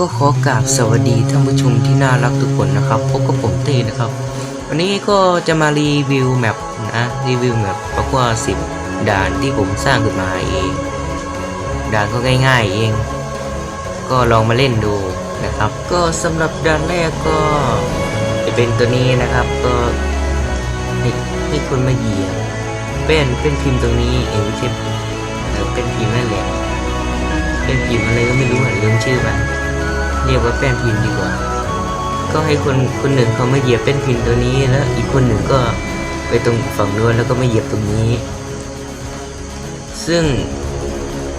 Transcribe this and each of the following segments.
ก็ขอกราบสวัสดีท่านผู้ชมที่น่ารักทุกคนนะครับพบกับผมเต้นะครับ วันนี้ก็จะมารีวิวแมปนะรีวิวแมปปากว่าสิบด่านที่ผมสร้างขึ้นมาเอง ด่านก็ง่ายๆเอง ก็ลองมาเล่นดูนะครับ ก็สำหรับด่านแรกก็จะเป็นตัวนี้นะครับก็ให้ให้คนมาเหยียบเป็นเป็นพิมพ์ตรงนี้เองไม่ใช่เออเป็นพิมพ์นั่นแหละเป็นพิมพ์อะไรก็ไม่รู้อะลืมชื่อมัน เรียกว่าแป้นพิมพ์ดีกว่า ก็ให้คนคนหนึ่งเขามาเหยียบแป้นพิมพ์ตัวนี้ แล้วอีกคนหนึ่งก็ไปตรงฝั่งนู้นแล้วก็มาเหยียบตรงนี้ ซึ่ง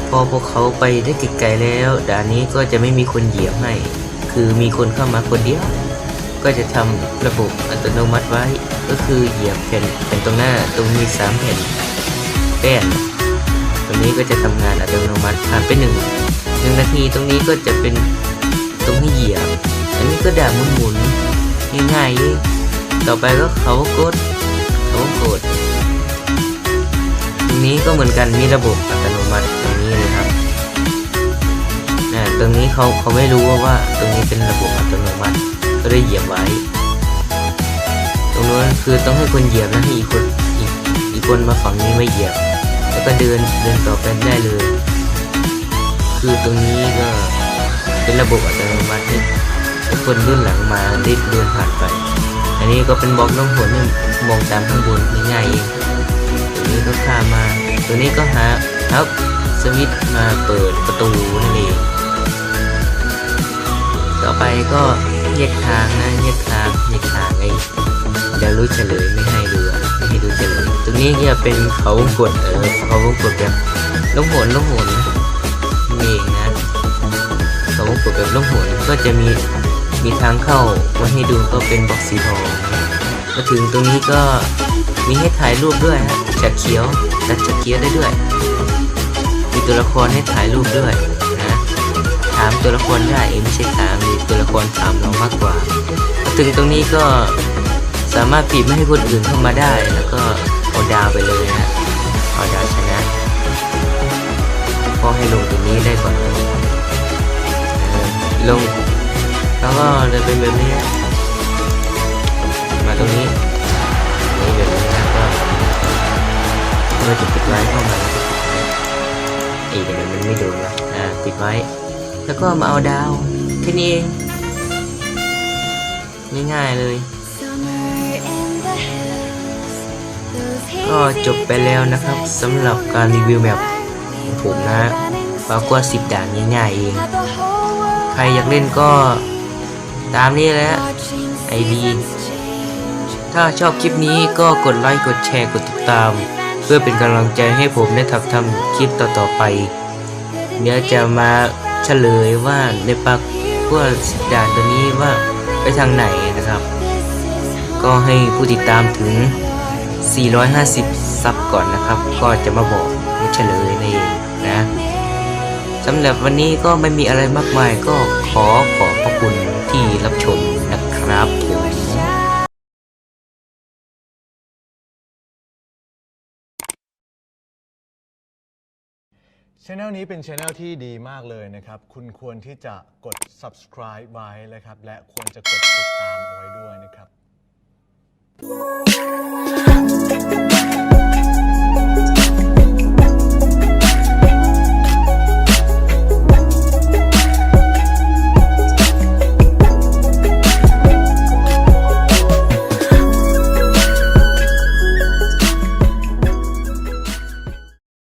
พอพวกเขาไปได้ไกลๆแล้ว ด่านนี้ก็จะไม่มีคนเหยียบให้ คือมีคนเข้ามาคนเดียว ก็จะทำระบบอัตโนมัติไว้ ก็คือเหยียบแผ่นแผ่นตรงหน้าตรงมีสามแผ่นแป้นตรงนี้ก็จะทำงานอัตโนมัติผ่านไปหนึ่งหนึ่งนาทีตรงนี้ก็จะเป็น ตรงให้เหยียบ อันนี้ก็ด่าหมุนๆง่ายๆ ต่อไปก็เขากดเขากดตรงนี้ก็เหมือนกันมีระบบอัตโนมัติตรงนี้เลยครับนะตรงนี้เขาเขาไม่รู้ว่าว่า ตรงนี้เป็นระบบอัตโนมัติ ก็ได้เหยียบไว้ ตรงนู้นคือต้องให้คนเหยียบแล้วให้อีกคนอีกอีกคนมาฝั่งนี้ไม่เหยียบ แล้วก็เดินเดินต่อไปได้เลย คือตรงนี้ก็ เป็นระบบอัตโนมัติที่ทุกคนรุ่นหลังมาได้เดินผ่านไป อันนี้ก็เป็นบล็อกน้องหนเนี่ยมองตามข้างบนง่ายๆเองตัวนี้ก็ข้ามา ตัวนี้ก็หาครับสวิตมาเปิดประตูนั่นเองต่อไปก็แยกทางนะแยกทางแยกทางไอ้เดี๋ยวรู้เฉลยไม่ให้ดูอะไม่ให้ดูเฉลยตรงนี้จะเป็นเขาวงกดเออเขาวงกดแบบลูกโหนลูกโหนนี่ กดแบบล่องหนก็จะมีมีทางเข้ามาให้ดูก็เป็นบล็อกสีทองมาถึงตรงนี้ก็มีให้ถ่ายรูปด้วยฮะจัดเขียวจัดจัดเขียวได้ด้วย มีตัวละครให้ถ่ายรูปด้วยนะถามตัวละครได้เองไม่ใช่ถามมีตัวละครถามเรามากกว่ามาถึงตรงนี้ก็สามารถปิดไม่ให้คนอื่นเข้ามาได้ แล้วก็เอาดาวไปเลยนะเอาดาวชนะก็ให้ลงตรงนี้ได้ก่อน ลง แล้วก็จะเป็นแบบนี้มาตรงนี้นี่แบบนี้นะก็เราจะปิดไว้เข้ามาอีกแต่มันไม่โดนวะอ่าปิดไว้ แล้วก็มาเอาดาวแค่นี้เองง่ายๆเลย ก็จบไปแล้วนะครับสำหรับการรีวิวแบบของผมนะปรากว่าสิบด่านง่ายๆเอง ใครอยากเล่นก็ตามนี้แหละไอดีถ้าชอบคลิปนี้ก็กดไลค์กดแชร์กดติดตาม เพื่อเป็นกำลังใจให้ผมได้ทำทำคลิปต่อๆไป เดี๋ยวจะมาเฉลยว่าในปักว่าสิบด่านตัวนี้ว่าไปทางไหนนะครับ ก็ให้ผู้ติดตามถึง 450 ซับก่อนนะครับ ก็จะมาบอกเฉลยนั่นเองนะ สำหรับวันนี้ก็ไม่มีอะไรมากมายก็ขอขอบพระคุณที่รับชมนะครับผมช anel นี้เป็นช anel ที่ดีมากเลยนะครับ คุณควรที่จะกด subscribe ไว้นะครับ และควรจะกดติดตามเอาไว้ด้วยนะครับ